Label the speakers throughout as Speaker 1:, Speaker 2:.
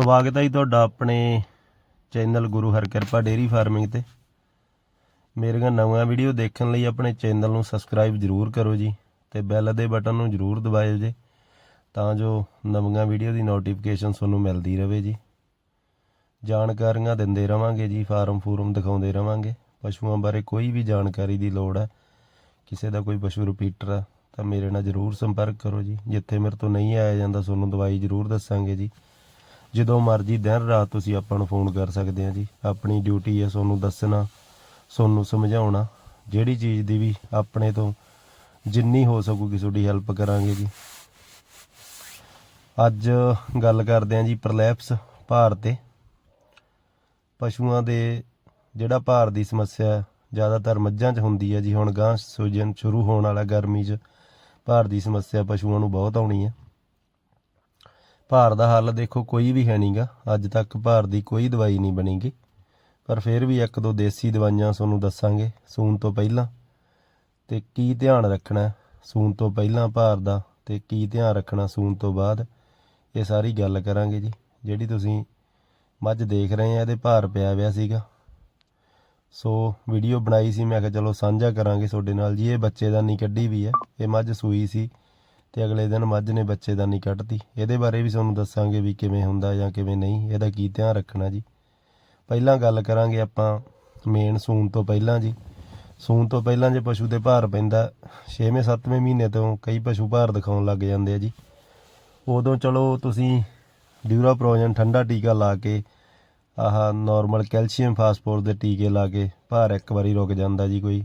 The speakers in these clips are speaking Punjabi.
Speaker 1: ਸਵਾਗਤ ਹੈ ਜੀ ਤੁਹਾਡਾ ਆਪਣੇ channel Guru Harkirpa dairy farming ਤੇ। ਮੇਰੀਆਂ ਨਵੀਆਂ ਵੀਡੀਓ ਦੇਖਣ ਲਈ ਆਪਣੇ ਚੈਨਲ ਨੂੰ ਸਬਸਕ੍ਰਾਈਬ ਜ਼ਰੂਰ ਕਰੋ ਜੀ ਤੇ ਬੈਲ ਦੇ ਬਟਨ ਨੂੰ ਜ਼ਰੂਰ ਦਬਾਇਓ ਜੀ, ਤਾਂ ਜੋ ਨਵੀਆਂ ਵੀਡੀਓ ਦੀ ਨੋਟੀਫਿਕੇਸ਼ਨ ਤੁਹਾਨੂੰ ਮਿਲਦੀ ਰਹੇ ਜੀ। ਜਾਣਕਾਰੀਆਂ ਦਿੰਦੇ ਰਵਾਂਗੇ ਜੀ, ਫਾਰਮ ਫੂਰਮ ਦਿਖਾਉਂਦੇ ਰਵਾਂਗੇ। ਪਸ਼ੂਆਂ ਬਾਰੇ ਕੋਈ ਵੀ ਜਾਣਕਾਰੀ ਦੀ ਲੋੜ ਹੈ, ਕਿਸੇ ਦਾ ਕੋਈ ਪਸ਼ੂ ਰਿਪੀਟਰ ਆ ਤਾਂ ਮੇਰੇ ਨਾਲ ਜ਼ਰੂਰ ਸੰਪਰਕ ਕਰੋ ਜੀ। ਜਿੱਥੇ ਮੇਰੇ ਤੋਂ ਨਹੀਂ ਆਇਆ ਜਾਂਦਾ, ਤੁਹਾਨੂੰ ਦਵਾਈ ਜ਼ਰੂਰ ਦੱਸਾਂਗੇ ਜੀ। ਜਦੋਂ ਮਰਜ਼ੀ ਦਿਨ ਰਾਤ ਤੁਸੀਂ ਆਪਾਂ ਨੂੰ ਫੋਨ ਕਰ ਸਕਦੇ ਆ ਜੀ। ਆਪਣੀ ਡਿਊਟੀ ਹੈ ਤੁਹਾਨੂੰ ਦੱਸਣਾ, ਤੁਹਾਨੂੰ ਸਮਝਾਉਣਾ, ਜਿਹੜੀ ਚੀਜ਼ ਦੀ ਵੀ ਆਪਣੇ ਤੋਂ ਜਿੰਨੀ ਹੋ ਸਕੂਗੀ ਤੁਹਾਡੀ ਹੈਲਪ ਕਰਾਂਗੇ ਜੀ। ਅੱਜ ਗੱਲ ਕਰਦੇ ਆ ਜੀ ਪ੍ਰਲੈਪਸ ਭਾਰ ਤੇ। ਪਸ਼ੂਆਂ ਦੇ ਜਿਹੜਾ ਭਾਰ ਦੀ ਸਮੱਸਿਆ ਜ਼ਿਆਦਾਤਰ ਮੱਝਾਂ 'ਚ ਹੁੰਦੀ ਹੈ ਜੀ। ਹੁਣ ਗਾਂ ਸੀਜ਼ਨ ਸ਼ੁਰੂ ਹੋਣ ਵਾਲਾ ਗਰਮੀ 'ਚ ਭਾਰ ਦੀ ਸਮੱਸਿਆ ਪਸ਼ੂਆਂ ਨੂੰ ਬਹੁਤ ਆਉਣੀ ਹੈ ਭਾਰ ਦਾ ਹੱਲ ਦੇਖੋ, ਕੋਈ ਵੀ ਹੈ ਨਹੀਂਗਾ ਅੱਜ ਤੱਕ ਭਾਰ ਦੀ ਕੋਈ ਦਵਾਈ ਨਹੀਂ ਬਣੀਗੀ। ਪਰ ਫਿਰ ਵੀ ਇੱਕ ਦੋ ਦੇਸੀ ਦਵਾਈਆਂ ਤੁਹਾਨੂੰ ਦੱਸਾਂਗੇ, ਸੂਣ ਤੋਂ ਪਹਿਲਾਂ। ਤੇ ਕੀ ਧਿਆਨ ਰੱਖਣਾ ਸੂਣ ਤੋਂ ਪਹਿਲਾਂ ਭਾਰ ਦਾ ਤੇ ਕੀ ਧਿਆਨ ਰੱਖਣਾ ਸੂਣ ਤੋਂ ਬਾਅਦ? ਇਹ ਸਾਰੀ ਗੱਲ ਕਰਾਂਗੇ ਜੀ। ਜਿਹੜੀ ਤੁਸੀਂ ਮੱਝ ਦੇਖ ਰਹੇ ਆ, ਇਹਦੇ ਭਾਰ ਪਿਆ ਹੋਇਆ ਸੀਗਾ। ਸੋ ਵੀਡੀਓ ਬਣਾਈ ਸੀ, ਮੈਂ ਕਿਹਾ ਚਲੋ ਸਾਂਝਾ ਕਰਾਂਗੇ ਤੁਹਾਡੇ ਨਾਲ ਜੀ। ਇਹ ਬੱਚੇ ਦਾ ਨਹੀਂ ਕੱਢੀ ਵੀ ਹੈ। ਇਹ ਮੱਝ ਸੂਈ ਸੀ। ਤੇ ਅਗਲੇ ਦਿਨ ਮੱਝ ਨੇ ਬੱਚੇਦਾਨੀ ਕੱਢਤੀ ਇਹਦੇ ਬਾਰੇ ਵੀ ਤੁਹਾਨੂੰ ਦੱਸਾਂਗੇ ਵੀ ਕਿਵੇਂ ਹੁੰਦਾ ਜਾਂ ਕਿਵੇਂ ਨਹੀਂ। ਇਹਦਾ ਕੀ ਧਿਆਨ ਰੱਖਣਾ ਜੀ। ਪਹਿਲਾਂ ਗੱਲ ਕਰਾਂਗੇ ਆਪਾਂ ਮੇਨ ਸੂਣ ਤੋਂ ਪਹਿਲਾਂ ਜੀ। ਸੂਣ ਤੋਂ ਪਹਿਲਾਂ ਜੇ ਪਸ਼ੂ ਦੇ ਭਾਰ ਪੈਂਦਾ 6ਵੇਂ 7ਵੇਂ ਮਹੀਨੇ ਤੋਂ ਕਈ ਪਸ਼ੂ ਭਾਰ ਦਿਖਾਉਣ ਲੱਗ ਜਾਂਦੇ ਆ ਜੀ। ਉਦੋਂ ਚਲੋ ਤੁਸੀਂ ਡਿਊਰਾ ਪ੍ਰੋਜਨ ਠੰਡਾ ਟੀਕਾ ਲਾ ਕੇ, ਆਹ ਨਾਰਮਲ ਕੈਲਸ਼ੀਅਮ ਫਾਸਫੋਰਸ ਦੇ ਟੀਕੇ ਲਾ ਕੇ ਭਾਰ ਇੱਕ ਵਾਰੀ ਰੁਕ ਜਾਂਦਾ ਜੀ ਕੋਈ।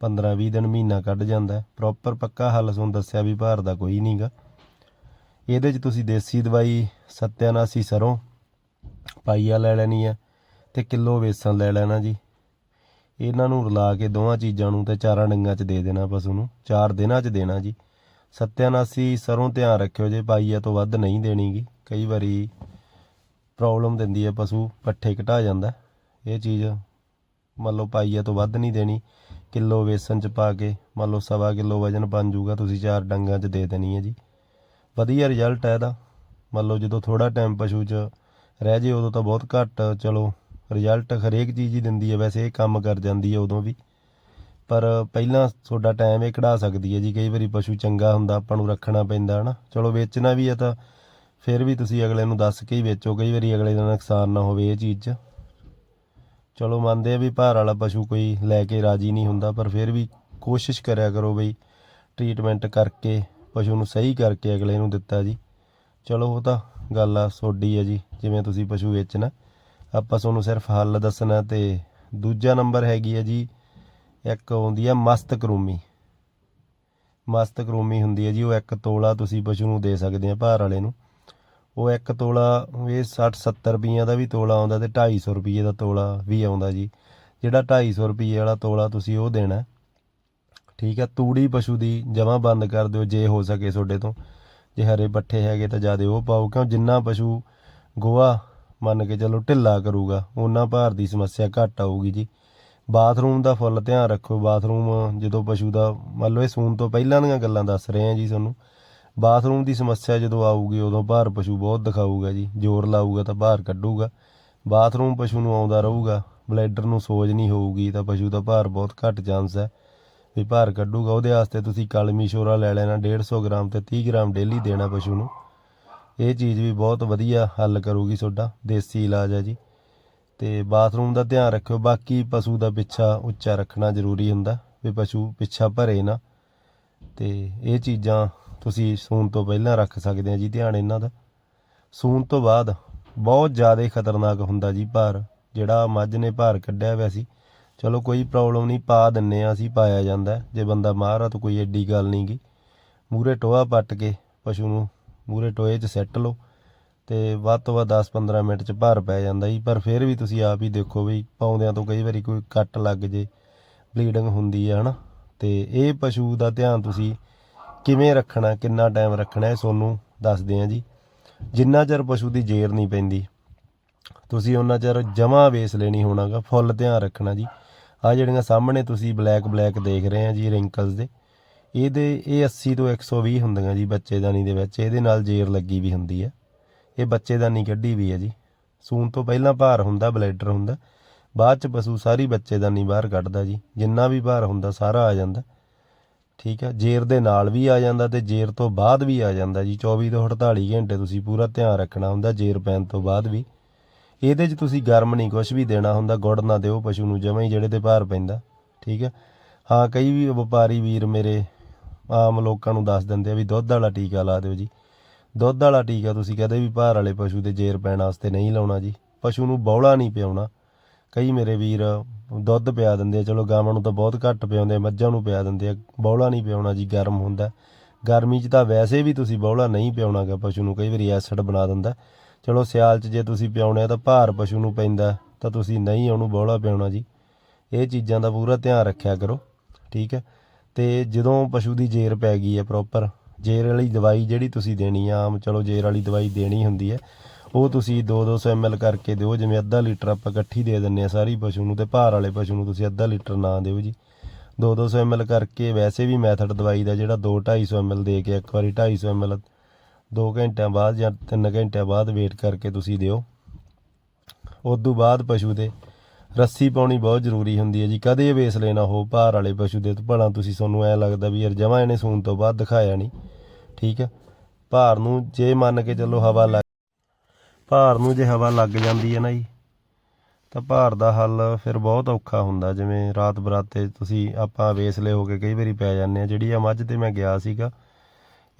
Speaker 1: 15 20 ਦਿਨ ਮਹੀਨਾ ਕੱਢ ਜਾਂਦਾ ਪ੍ਰੋਪਰ ਪੱਕਾ ਹੱਲ ਤੁਹਾਨੂੰ ਦੱਸਿਆ ਵੀ ਭਾਰ ਦਾ ਕੋਈ ਨਹੀਂਗਾ ਇਹਦੇ 'ਚ ਤੁਸੀਂ ਦੇਸੀ ਦਵਾਈ ਸਤਿਆਨਾਸੀ ਸਰੋਂ, ਪਾਈਆ ਲੈ ਲੈਣੀ ਹੈ ਤੇ ਕਿਲੋ ਵੇਸਣ ਲੈ ਲੈਣਾ ਜੀ। ਇਹਨਾਂ ਨੂੰ ਰਲਾ ਕੇ ਦੋਵਾਂ ਚੀਜ਼ਾਂ ਨੂੰ ਤੇ ਚਾਰਾਂ ਡੰਗਾਂ 'ਚ ਦੇ ਦੇਣਾ ਪਸ਼ੂ ਨੂੰ। ਚਾਰ ਦਿਨਾਂ 'ਚ ਦੇਣਾ ਜੀ। ਸਤਿਆਨਾਸੀ ਸਰੋਂ ਧਿਆਨ ਰੱਖਿਓ ਜੇ ਪਾਈਆ ਤੋਂ ਵੱਧ ਨਹੀਂ ਦੇਣੀਗੀ ਕਈ ਵਾਰੀ ਪ੍ਰੋਬਲਮ ਦਿੰਦੀ ਹੈ ਪਸ਼ੂ, ਪੱਠੇ ਘਟਾ ਜਾਂਦਾ। ਇਹ ਚੀਜ਼ ਮੰਨ ਲਓ ਪਾਈਆ ਤੋਂ ਵੱਧ ਨਹੀਂ ਦੇਣੀ। ਕਿਲੋ ਵੇਸਣ ਚ ਪਾ ਕੇ, ਮੰਨ ਲਓ ਸਵਾ ਕਿਲੋ ਵਜਨ ਬਣ ਜੂਗਾ, ਤੁਸੀਂ ਚਾਰ ਡੰਗਾਂ ਚ ਦੇ ਦੇਣੀ ਹੈ ਜੀ। ਵਧੀਆ ਰਿਜ਼ਲਟ ਹੈ ਇਹਦਾ। ਮੰਨ ਲਓ ਜਦੋਂ ਥੋੜਾ ਟਾਈਮ ਪਸ਼ੂ ਚ ਰਹਿ ਜੇ, ਉਦੋਂ ਤਾਂ ਬਹੁਤ ਘੱਟ, ਚਲੋ ਰਿਜ਼ਲਟ ਹਰੇਕ ਚੀਜ਼ ਹੀ ਦਿੰਦੀ ਹੈ, ਵੈਸੇ ਇਹ ਕੰਮ ਕਰ ਜਾਂਦੀ ਹੈ ਉਦੋਂ ਵੀ। ਪਰ ਪਹਿਲਾਂ ਤੁਹਾਡਾ ਟਾਈਮ ਇਹ ਕਢਾ ਸਕਦੀ ਹੈ ਜੀ, ਕਈ ਵਾਰੀ ਪਸ਼ੂ ਚੰਗਾ ਹੁੰਦਾ, ਆਪਾਂ ਨੂੰ ਰੱਖਣਾ ਪੈਂਦਾ, ਹਨਾ। ਚਲੋ ਵੇਚਣਾ ਵੀ ਹੈ ਤਾਂ ਫਿਰ ਵੀ ਤੁਸੀਂ ਅਗਲੇ ਨੂੰ ਦੱਸ ਕੇ ਹੀ ਵੇਚੋ, ਕਈ ਵਾਰੀ ਅਗਲੇ ਦਾ ਨੁਕਸਾਨ ਨਾ ਹੋਵੇ ਇਹ ਚੀਜ਼ 'ਚ। ਚਲੋ ਮੰਨਦੇ ਆ ਵੀ ਭਾਰ ਵਾਲਾ ਪਸ਼ੂ ਕੋਈ ਲੈ ਕੇ ਰਾਜੀ ਨਹੀਂ ਹੁੰਦਾ, ਪਰ ਫਿਰ ਵੀ ਕੋਸ਼ਿਸ਼ ਕਰਿਆ ਕਰੋ ਬਈ ਟ੍ਰੀਟਮੈਂਟ ਕਰਕੇ, ਪਸ਼ੂ ਨੂੰ ਸਹੀ ਕਰਕੇ ਅਗਲੇ ਨੂੰ ਦਿੱਤਾ ਜੀ। ਚਲੋ ਉਹ ਤਾਂ ਗੱਲ ਆ ਸੋਡੀ ਹੈ ਜੀ, ਜਿਵੇਂ ਤੁਸੀਂ ਪਸ਼ੂ ਵੇਚਣਾ। ਆਪਾਂ ਤੁਹਾਨੂੰ ਸਿਰਫ ਹੱਲ ਦੱਸਣਾ ਤੇ ਦੂਜਾ ਨੰਬਰ ਹੈਗੀ ਹੈ ਜੀ, ਇੱਕ ਆਉਂਦੀ ਆ ਮਸਤ ਕਰੂਮੀ। ਮਸਤ ਕਰੂਮੀ ਹੁੰਦੀ ਹੈ ਜੀ, ਉਹ ਇੱਕ ਤੋਲਾ ਤੁਸੀਂ ਪਸ਼ੂ ਨੂੰ ਦੇ ਸਕਦੇ ਆ ਭਾਰ ਵਾਲੇ ਨੂੰ। ਉਹ ਇੱਕ ਤੋਲਾ, ਇਹ 60 70 ਰੁਪਈਆਂ ਦਾ ਵੀ ਤੋਲਾ ਆਉਂਦਾ ਤੇ 250 ਰੁਪਏ ਦਾ ਤੋਲਾ ਵੀ ਆਉਂਦਾ ਜੀ। ਜਿਹੜਾ 250 ਰੁਪਏ ਵਾਲਾ ਤੋਲਾ ਤੁਸੀਂ ਉਹ ਦੇਣਾ ਠੀਕ ਹੈ, ਤੂੜੀ ਪਸ਼ੂ ਦੀ ਜਮਾ ਬੰਦ ਕਰ ਦਿਓ ਜੇ ਹੋ ਸਕੇ ਤੁਹਾਡੇ ਤੋਂ। ਜੇ ਹਰੇ ਪੱਠੇ ਹੈਗੇ ਤਾਂ ਜ਼ਿਆਦਾ ਉਹ ਪਾਓ, ਕਿਉਂ ਜਿੰਨਾ ਪਸ਼ੂ ਗੋਹਾ ਮੰਨ ਕੇ ਚਲੋ ਢਿੱਲਾ ਕਰੂਗਾ ਉਹਨਾਂ ਭਾਰ ਦੀ ਸਮੱਸਿਆ ਘੱਟ ਆਊਗੀ ਜੀ। ਬਾਥਰੂਮ ਦਾ ਫੁੱਲ ਧਿਆਨ ਰੱਖੋ, ਬਾਥਰੂਮ ਜਦੋਂ ਪਸ਼ੂ ਦਾ, ਮੰਨ ਲਓ ਇਹ ਸੂਣ ਤੋਂ ਪਹਿਲਾਂ ਦੀਆਂ ਗੱਲਾਂ ਦੱਸ ਰਹੇ ਆ ਜੀ ਤੁਹਾਨੂੰ। ਬਾਥਰੂਮ ਦੀ ਸਮੱਸਿਆ ਜਦੋਂ ਆਊਗੀ, ਉਦੋਂ ਭਾਰ ਪਸ਼ੂ ਬਹੁਤ ਦਿਖਾਊਗਾ ਜੀ। ਜ਼ੋਰ ਲਾਊਗਾ ਤਾਂ ਭਾਰ ਕੱਢੂਗਾ। ਬਾਥਰੂਮ ਪਸ਼ੂ ਨੂੰ ਆਉਂਦਾ ਰਹੂਗਾ। ਬਲੈਡਰ ਨੂੰ ਸੋਜ ਨਹੀਂ ਹੋਊਗੀ ਤਾਂ ਪਸ਼ੂ ਦਾ ਭਾਰ ਬਹੁਤ ਘੱਟ ਚਾਂਸ ਹੈ ਵੀ ਭਾਰ ਕੱਢੂਗਾ। ਉਹਦੇ ਵਾਸਤੇ ਤੁਸੀਂ ਕਲਮੀ ਸ਼ੋਰਾ ਲੈ ਲੈਣਾ 150 ਗ੍ਰਾਮ ਤੇ 30 ਗ੍ਰਾਮ ਡੇਲੀ ਦੇਣਾ ਪਸ਼ੂ ਨੂੰ। ਇਹ ਚੀਜ਼ ਵੀ ਬਹੁਤ ਵਧੀਆ ਹੱਲ ਕਰੂਗੀ ਤੁਹਾਡਾ, ਦੇਸੀ ਇਲਾਜ ਹੈ ਜੀ। ਤੇ ਬਾਥਰੂਮ ਦਾ ਧਿਆਨ ਰੱਖਿਓ, ਬਾਕੀ ਪਸ਼ੂ ਦਾ ਪਿੱਛਾ ਉੱਚਾ ਰੱਖਣਾ ਜ਼ਰੂਰੀ ਹੁੰਦਾ, ਵੀ ਪਸ਼ੂ ਪਿੱਛਾ ਭਰੇ ਨਾ। ਤੇ ਇਹ ਚੀਜ਼ਾਂ ਤੁਸੀਂ ਸੂਣ ਤੋਂ ਪਹਿਲਾਂ ਰੱਖ ਸਕਦੇ ਆ ਜੀ ਧਿਆਨ ਇਹਨਾਂ ਦਾ। ਸੂਣ ਤੋਂ ਬਾਅਦ ਬਹੁਤ ਜ਼ਿਆਦਾ ਖਤਰਨਾਕ ਹੁੰਦਾ ਜੀ ਭਾਰ, ਜਿਹੜਾ ਮੱਝ ਨੇ ਭਾਰ ਕੱਢਿਆ ਹੋਇਆ ਸੀ। ਚਲੋ ਕੋਈ ਪ੍ਰੋਬਲਮ ਨਹੀਂ, ਪਾ ਦਿੰਨੇ ਆ ਅਸੀਂ, ਪਾਇਆ ਜਾਂਦਾ। ਜੇ ਬੰਦਾ ਮਾਰ ਆ ਤਾਂ ਕੋਈ ਐਡੀ ਗੱਲ ਨਹੀਂ ਗੀ। ਮੂਰੇ ਟੋਆ ਪੱਟ ਕੇ ਪਸ਼ੂ ਨੂੰ ਮੂਰੇ ਟੋਏ 'ਚ ਸੈੱਟ ਲਓ ਤੇ ਵੱਧ ਤੋਂ ਵੱਧ 10-15 ਮਿੰਟ 'ਚ ਭਾਰ ਪੈ ਜਾਂਦਾ ਜੀ। ਪਰ ਫਿਰ ਵੀ ਤੁਸੀਂ ਆਪ ਹੀ ਦੇਖੋ ਵੀ ਪਾਉਂਦਿਆਂ ਤੋਂ ਕਈ ਵਾਰੀ ਕੋਈ ਕੱਟ ਲੱਗ ਜੇ ਬਲੀਡਿੰਗ ਹੁੰਦੀ ਹੈ ਹਨਾ। ਤੇ ਇਹ ਪਸ਼ੂ ਦਾ ਧਿਆਨ ਤੁਸੀਂ ਕਿਵੇਂ ਰੱਖਣਾ, ਕਿੰਨਾ ਟਾਈਮ ਰੱਖਣਾ ਇਹ ਤੁਹਾਨੂੰ ਦੱਸਦੇ ਆ ਜੀ। ਜਿੰਨਾ ਚਿਰ ਪਸ਼ੂ ਦੀ ਜੇਰ ਨਹੀਂ ਪੈਂਦੀ, ਤੁਸੀਂ ਉਹਨਾਂ ਚਿਰ ਜਮਾ ਵੇਸ ਲੈਣੀ ਹੋਣਾਗਾ, ਫੁੱਲ ਧਿਆਨ ਰੱਖਣਾ ਜੀ। ਆ ਜਿਹੜੀਆਂ ਸਾਹਮਣੇ ਤੁਸੀਂ ਬਲੈਕ ਬਲੈਕ ਦੇਖ ਰਹੇ ਆ ਜੀ ਰਿੰਕਲਸ ਦੇ, ਇਹਦੇ, ਇਹ 80 ਤੋਂ 120 ਹੁੰਦੀਆਂ ਜੀ ਬੱਚੇਦਾਨੀ ਦੇ ਵਿੱਚ, ਇਹਦੇ ਨਾਲ ਜੇਰ ਲੱਗੀ ਵੀ ਹੁੰਦੀ ਹੈ। ਇਹ ਬੱਚੇਦਾਨੀ ਕੱਢੀ ਵੀ ਹੈ ਜੀ। ਸੂਣ ਤੋਂ ਪਹਿਲਾਂ ਭਾਰ ਹੁੰਦਾ ਬਲੈਡਰ ਹੁੰਦਾ, ਬਾਅਦ ਚ ਪਸ਼ੂ ਸਾਰੀ ਬੱਚੇਦਾਨੀ ਬਾਹਰ ਕੱਢਦਾ ਜੀ। ਜਿੰਨਾ ਵੀ ਭਾਰ ਹੁੰਦਾ, ਸਾਰਾ ਆ ਜਾਂਦਾ। ਠੀਕ ਆ ਜੇਰ ਦੇ ਨਾਲ ਵੀ ਆ ਜਾਂਦਾ ਤੇ ਜੇਰ ਤੋਂ ਬਾਅਦ ਵੀ ਆ ਜਾਂਦਾ ਜੀ। 24 ਤੋਂ 48 ਘੰਟੇ ਤੁਸੀਂ ਪੂਰਾ ਧਿਆਨ ਰੱਖਣਾ ਹੁੰਦਾ ਜੇਰ ਪੈਣ ਤੋਂ ਬਾਅਦ ਵੀ। ਇਹਦੇ 'ਚ ਤੁਸੀਂ ਗਰਮ ਨਹੀਂ ਕੁਝ ਵੀ ਦੇਣਾ ਹੁੰਦਾ, ਗੁੜ ਨਾ ਦਿਓ ਪਸ਼ੂ ਨੂੰ, ਜਮਾਂ ਹੀ ਜਿਹੜੇ ਤੇ ਭਾਰ ਪੈਂਦਾ, ਠੀਕ ਆ ਹਾਂ, ਕਈ ਵੀ ਵਪਾਰੀ ਵੀਰ ਮੇਰੇ ਆਮ ਲੋਕਾਂ ਨੂੰ ਦੱਸ ਦਿੰਦੇ ਆ ਵੀ ਦੁੱਧ ਵਾਲਾ ਟੀਕਾ ਲਾ ਦਿਓ ਜੀ। ਦੁੱਧ ਵਾਲਾ ਟੀਕਾ ਤੁਸੀਂ ਕਹਦੇ ਵੀ ਭਾਰ ਵਾਲੇ ਪਸ਼ੂ ਦੇ ਜੇਰ ਪੈਣ ਵਾਸਤੇ ਨਹੀਂ ਲਾਉਣਾ ਜੀ। ਪਸ਼ੂ ਨੂੰ ਬੌਲਾ ਨਹੀਂ ਪਿਆਉਣਾ। ਕਈ ਮੇਰੇ ਵੀਰ ਦੁੱਧ ਪਿਆ ਦਿੰਦੇ ਆ, ਚਲੋ ਗਾਵਾਂ ਨੂੰ ਤਾਂ ਬਹੁਤ ਘੱਟ ਪਿਆਉਂਦੇ ਆ, ਮੱਝਾਂ ਨੂੰ ਪਿਆ ਦਿੰਦੇ ਆ, ਬੌਲਾ ਨਹੀਂ ਪਿਆਉਣਾ ਜੀ, ਗਰਮ ਹੁੰਦਾ ਗਰਮੀ 'ਚ ਤਾਂ ਵੈਸੇ ਵੀ ਤੁਸੀਂ ਬੌਲਾ ਨਹੀਂ ਪਿਆਉਣਾਗਾ, ਪਸ਼ੂ ਨੂੰ ਕਈ ਵਾਰੀ ਐਸਿਡ ਬਣਾ ਦਿੰਦਾ ਚਲੋ ਸਿਆਲ 'ਚ ਜੇ ਤੁਸੀਂ ਪਿਆਉਣੇ ਆ ਤਾਂ ਭਾਰ ਪਸ਼ੂ ਨੂੰ ਪੈਂਦਾ ਤਾਂ ਤੁਸੀਂ ਨਹੀਂ ਉਹਨੂੰ ਬੌਲਾ ਪਿਆਉਣਾ ਜੀ। ਇਹ ਚੀਜ਼ਾਂ ਦਾ ਪੂਰਾ ਧਿਆਨ ਰੱਖਿਆ ਕਰੋ, ਠੀਕ ਹੈ। ਤੇ ਜਦੋਂ ਪਸ਼ੂ ਦੀ ਜੇਰ ਪੈ ਗਈ ਹੈ ਪ੍ਰੋਪਰ ਜੇਰ ਵਾਲੀ ਦਵਾਈ ਜਿਹੜੀ ਤੁਸੀਂ ਦੇਣੀ ਆ, ਆਮ ਚਲੋ ਜੇਰ ਵਾਲੀ ਦਵਾਈ ਦੇਣੀ ਹੁੰਦੀ ਹੈ ਉਹ ਤੁਸੀਂ 2-200 ml ਕਰਕੇ ਦਿਓ, ਜਿਵੇਂ ਅੱਧਾ ਲੀਟਰ ਆਪਾਂ ਇਕੱਠੀ ਦੇ ਦਿੰਨੇ ਆ ਸਾਰੀ ਪਸ਼ੂ ਨੂੰ ਤੇ ਭਾਰ ਵਾਲੇ ਪਸ਼ੂ ਨੂੰ ਤੁਸੀਂ ਅੱਧਾ ਲੀਟਰ ਨਾ ਦਿਓ ਜੀ। 2-200 ml ਕਰਕੇ ਵੈਸੇ ਵੀ ਮੈਥਡ ਦਵਾਈ ਦਾ ਜਿਹੜਾ 2-250 ml ਦੇ ਕੇ ਇੱਕ ਵਾਰੀ 250 ml 2 ਘੰਟਿਆਂ ਬਾਅਦ ਜਾਂ 3 ਘੰਟਿਆਂ ਬਾਅਦ ਵੇਟ ਕਰਕੇ ਤੁਸੀਂ ਦਿਓ। ਉਸ ਤੋਂ ਬਾਅਦ ਪਸ਼ੂ ਦੇ ਰੱਸੀ ਪਾਉਣੀ ਬਹੁਤ ਜ਼ਰੂਰੀ ਹੁੰਦੀ ਹੈ ਜੀ। ਕਦੇ ਵੇਸ ਲੈਣਾ ਹੋ ਭਾਰ ਵਾਲੇ ਪਸ਼ੂ ਦੇ ਭਲਾ ਤੁਸੀਂ ਤੁਹਾਨੂੰ ਐ ਲੱਗਦਾ ਵੀ ਯਾਰ ਜਮਾ ਇਹਨੇ ਸੂਣ ਤੋਂ ਬਾਅਦ ਦਿਖਾਇਆ ਨਹੀਂ। ਠੀਕ ਹੈ। ਭਾਰ ਨੂੰ ਜੇ ਮੰਨ ਕੇ ਚੱਲੋ ਹਵਾ ਲੱਗ ਭਾਰ ਨੂੰ ਜੇ ਹਵਾ ਲੱਗ ਜਾਂਦੀ ਹੈ ਨਾ ਜੀ, ਤਾਂ ਭਾਰ ਦਾ ਹੱਲ ਫਿਰ ਬਹੁਤ ਔਖਾ ਹੁੰਦਾ। ਜਿਵੇਂ ਰਾਤ ਬਰਾਤੇ ਤੁਸੀਂ ਆਪਾਂ ਵੇਸਲੇ ਹੋ ਕੇ ਕਈ ਵਾਰੀ ਪੈ ਜਾਂਦੇ ਆ ਜਿਹੜੀ ਆ ਮੱਝ ਤੇ ਮੈਂ ਗਿਆ ਸੀਗਾ,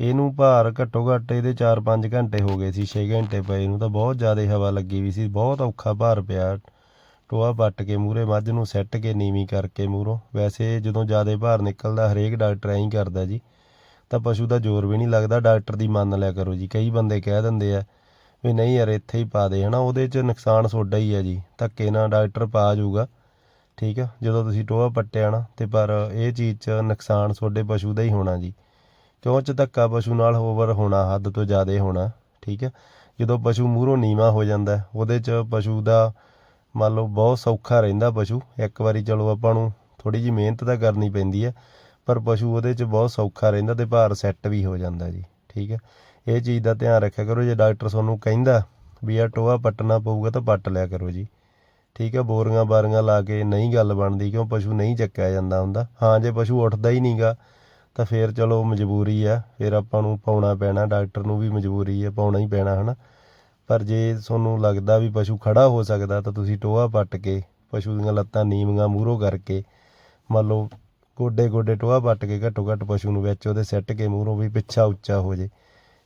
Speaker 1: ਇਹਨੂੰ ਭਾਰ ਘੱਟੋ ਘੱਟ ਇਹਦੇ 4-5 ਘੰਟੇ ਹੋ ਗਏ ਸੀ 6 ਘੰਟੇ ਪਏ ਨੂੰ, ਤਾਂ ਬਹੁਤ ਜ਼ਿਆਦਾ ਹਵਾ ਲੱਗੀ ਵੀ ਸੀ। ਬਹੁਤ ਔਖਾ ਭਾਰ ਪਿਆ। ਟੋਆ ਪੱਟ ਕੇ ਮੂਰੇ ਮੱਝ ਨੂੰ ਸੈੱਟ ਕੇ ਨੀਵੀਂ ਕਰਕੇ ਮੂਹਰੋਂ। ਵੈਸੇ ਜਦੋਂ ਜ਼ਿਆਦਾ ਭਾਰ ਨਿਕਲਦਾ, ਹਰੇਕ ਡਾਕਟਰ ਐਂ ਹੀ ਕਰਦਾ ਜੀ। ਤਾਂ ਪਸ਼ੂ ਦਾ ਜ਼ੋਰ ਵੀ ਨਹੀਂ ਲੱਗਦਾ। ਡਾਕਟਰ ਦੀ ਮੰਨ ਲਿਆ ਕਰੋ ਜੀ। ਕਈ ਬੰਦੇ ਕਹਿ ਦਿੰਦੇ ਆ ਵੀ ਨਹੀਂ ਯਾਰ ਇੱਥੇ ਹੀ ਪਾ ਦੇ, ਹਨਾ? ਉਹਦੇ 'ਚ ਨੁਕਸਾਨ ਤੁਹਾਡਾ ਹੀ ਹੈ ਜੀ। ਧੱਕੇ ਨਾਲ ਡਾਕਟਰ ਪਾ ਜਾਊਗਾ, ਠੀਕ ਆ? ਜਦੋਂ ਤੁਸੀਂ ਟੋਆ ਪੱਟਿਆ ਨਾ, ਤੇ ਪਰ ਇਹ ਚੀਜ਼ 'ਚ ਨੁਕਸਾਨ ਤੁਹਾਡੇ ਪਸ਼ੂ ਦਾ ਹੀ ਹੋਣਾ ਜੀ। ਕਿਉਂ? ਚ ਧੱਕਾ ਪਸ਼ੂ ਨਾਲ ਓਵਰ ਹੋਣਾ, ਹੱਦ ਤੋਂ ਜ਼ਿਆਦਾ ਹੋਣਾ, ਠੀਕ ਹੈ ਜਦੋਂ ਪਸ਼ੂ ਮੂਹਰੋਂ ਨੀਵਾ ਹੋ ਜਾਂਦਾ, ਉਹਦੇ 'ਚ ਪਸ਼ੂ ਦਾ ਮੰਨ ਲਓ ਬਹੁਤ ਸੌਖਾ ਰਹਿੰਦਾ ਪਸ਼ੂ। ਇੱਕ ਵਾਰੀ ਚਲੋ ਆਪਾਂ ਨੂੰ ਥੋੜੀ ਜਿਹੀ ਮਿਹਨਤ ਤਾਂ ਕਰਨੀ ਪੈਂਦੀ ਹੈ ਪਰ ਪਸ਼ੂ ਉਹਦੇ 'ਚ ਬਹੁਤ ਸੌਖਾ ਰਹਿੰਦਾ ਤੇ ਭਾਰ ਸੈੱਟ ਵੀ ਹੋ ਜਾਂਦਾ ਜੀ, ਠੀਕ ਹੈ ਇਹ ਚੀਜ਼ ਦਾ ਧਿਆਨ ਰੱਖਿਆ ਕਰੋ, ਜੇ ਡਾਕਟਰ ਤੁਹਾਨੂੰ ਕਹਿੰਦਾ ਵੀ ਆ ਟੋਆ ਪੱਟਣਾ ਪਊਗਾ ਤਾਂ ਪੱਟ ਲਿਆ ਕਰੋ ਜੀ। ਠੀਕ ਹੈ, ਬੋਰੀਆਂ ਬਾਰੀਆਂ ਲਾ ਕੇ ਨਹੀਂ ਗੱਲ ਬਣਦੀ, ਕਿਉਂ ਪਸ਼ੂ ਨਹੀਂ ਚੱਕਿਆ ਜਾਂਦਾ ਹੁੰਦਾ। ਹਾਂ, ਜੇ ਪਸ਼ੂ ਉੱਠਦਾ ਹੀ ਨਹੀਂਗਾ, ਤਾਂ ਫੇਰ ਚਲੋ ਮਜਬੂਰੀ ਆ। ਫਿਰ ਆਪਾਂ ਨੂੰ ਪਾਉਣਾ ਪੈਣਾ, ਡਾਕਟਰ ਨੂੰ ਵੀ ਮਜਬੂਰੀ ਹੈ ਪਾਉਣਾ ਹੀ ਪੈਣਾ, ਹਨਾ। ਪਰ ਜੇ ਤੁਹਾਨੂੰ ਲੱਗਦਾ ਵੀ ਪਸ਼ੂ ਖੜਾ ਹੋ ਸਕਦਾ, ਤਾਂ ਤੁਸੀਂ ਟੋਆ ਪੱਟ ਕੇ, ਪਸ਼ੂ ਦੀਆਂ ਲੱਤਾਂ ਨੀਵੀਆਂ ਮੂਹਰੋਂ ਕਰਕੇ, ਮੰਨ ਲਓ ਗੋਡੇ ਗੋਡੇ ਟੋਆ ਪੱਟ ਕੇ ਘੱਟੋ ਘੱਟ ਪਸ਼ੂ ਨੂੰ ਵਿੱਚ ਉਹਦੇ ਸੱਟ ਕੇ ਮੂਹਰੋਂ ਵੀ ਪਿੱਛਾ ਉੱਚਾ ਹੋ ਜੇ।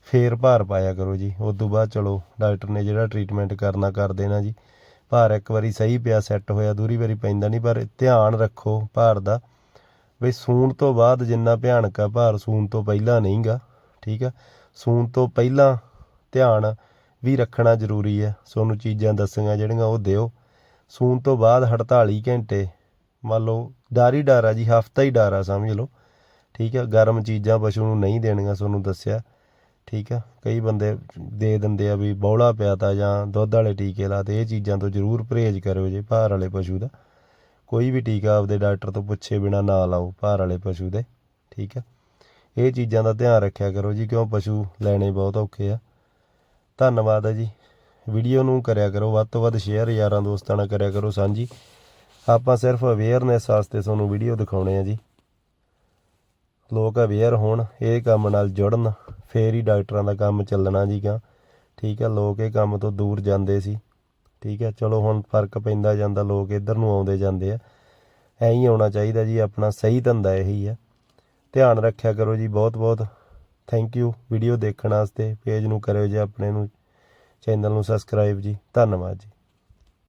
Speaker 1: ਫੇਰ ਭਾਰ ਪਾਇਆ ਕਰੋ ਜੀ। ਉਸ ਤੋਂ ਬਾਅਦ ਚਲੋ, ਡਾਕਟਰ ਨੇ ਜਿਹੜਾ ਟ੍ਰੀਟਮੈਂਟ ਕਰਨਾ ਕਰ ਦੇਣਾ ਜੀ। ਭਾਰ ਇੱਕ ਵਾਰੀ ਸਹੀ ਪਿਆ ਸੈੱਟ ਹੋਇਆ, ਦੂਰੀ ਵਾਰੀ ਪੈਂਦਾ ਨਹੀਂ, ਪਰ ਧਿਆਨ ਰੱਖੋ ਭਾਰ ਦਾ। ਵੀ ਸੂਣ ਤੋਂ ਬਾਅਦ ਜਿੰਨਾ ਭਿਆਨਕ ਆ, ਭਾਰ ਸੂਣ ਤੋਂ ਪਹਿਲਾਂ ਨਹੀਂਗਾ, ਠੀਕ ਆ? ਸੂਣ ਤੋਂ ਪਹਿਲਾਂ ਧਿਆਨ ਵੀ ਰੱਖਣਾ ਜ਼ਰੂਰੀ ਹੈ ਤੁਹਾਨੂੰ ਚੀਜ਼ਾਂ ਦੱਸੀਆਂ ਜਿਹੜੀਆਂ ਉਹ ਦਿਓ। ਸੂਣ ਤੋਂ ਬਾਅਦ 48 ਘੰਟੇ, ਮੰਨ ਲਓ, ਡਰ ਹੀ ਡਰ ਆ ਜੀ, ਹਫਤਾ ਹੀ ਡਰ ਆ, ਸਮਝ ਲਓ। ਠੀਕ ਆ? ਗਰਮ ਚੀਜ਼ਾਂ ਪਸ਼ੂ ਨੂੰ ਨਹੀਂ ਦੇਣੀਆਂ, ਤੁਹਾਨੂੰ ਦੱਸਿਆ। ਠੀਕ ਆ? ਕਈ ਬੰਦੇ ਦੇ ਦਿੰਦੇ ਆ ਵੀ ਬੌਲਾ ਪਿਆ ਤਾ ਜਾਂ ਦੁੱਧ ਵਾਲੇ ਟੀਕੇ ਲਾਤੇ ਇਹ ਚੀਜ਼ਾਂ ਤੋਂ ਜ਼ਰੂਰ ਪਰਹੇਜ਼ ਕਰਿਓ ਜੇ ਭਾਰ ਵਾਲੇ ਪਸ਼ੂ ਦਾ। ਕੋਈ ਵੀ ਟੀਕਾ ਆਪਦੇ ਡਾਕਟਰ ਤੋਂ ਪੁੱਛੇ ਬਿਨਾ ਨਾ ਲਾਓ ਭਾਰ ਵਾਲੇ ਪਸ਼ੂ ਦੇ, ਠੀਕ ਆ? ਇਹ ਚੀਜ਼ਾਂ ਦਾ ਧਿਆਨ ਰੱਖਿਆ ਕਰੋ ਜੀ, ਕਿਉਂ ਪਸ਼ੂ ਲੈਣੇ ਬਹੁਤ ਔਖੇ ਆ। ਧੰਨਵਾਦ ਆ ਜੀ। ਵੀਡੀਓ ਨੂੰ ਕਰਿਆ ਕਰੋ, ਵੱਧ ਤੋਂ ਵੱਧ ਸ਼ੇਅਰ, ਯਾਰਾਂ ਦੋਸਤਾਂ ਨਾਲ ਕਰਿਆ ਕਰੋ ਸਾਂਝੀ। ਆਪਾਂ ਸਿਰਫ ਅਵੇਅਰਨੈਸ ਵਾਸਤੇ ਤੁਹਾਨੂੰ ਵੀਡੀਓ ਦਿਖਾਉਣੇ ਆ ਜੀ। ਲੋਕ ਅਵੇਅਰ ਹੋਣ, ਇਹ ਕੰਮ ਨਾਲ ਜੁੜਨ, ਫੇਰ ਹੀ ਡਾਕਟਰਾਂ ਦਾ ਕੰਮ ਚੱਲਣਾ ਜੀਗਾ ਠੀਕ ਹੈ, ਲੋਕ ਇਹ ਕੰਮ ਤੋਂ ਦੂਰ ਜਾਂਦੇ ਸੀ। ਠੀਕ ਹੈ, ਚਲੋ ਹੁਣ ਫ਼ਰਕ ਪੈਂਦਾ ਜਾਂਦਾ, ਲੋਕ ਇੱਧਰ ਨੂੰ ਆਉਂਦੇ ਜਾਂਦੇ ਆ। ਐਂ ਹੀ ਆਉਣਾ ਚਾਹੀਦਾ ਜੀ, ਆਪਣਾ ਸਹੀ ਧੰਦਾ ਇਹੀ ਹੈ। ਧਿਆਨ ਰੱਖਿਆ ਕਰੋ ਜੀ ਬਹੁਤ ਬਹੁਤ ਥੈਂਕ ਯੂ ਵੀਡੀਓ ਦੇਖਣ ਵਾਸਤੇ ਪੇਜ ਨੂੰ ਕਰਿਓ ਜੀ, ਆਪਣੇ ਨੂੰ ਚੈਨਲ ਨੂੰ ਸਬਸਕ੍ਰਾਈਬ ਜੀ। ਧੰਨਵਾਦ ਜੀ।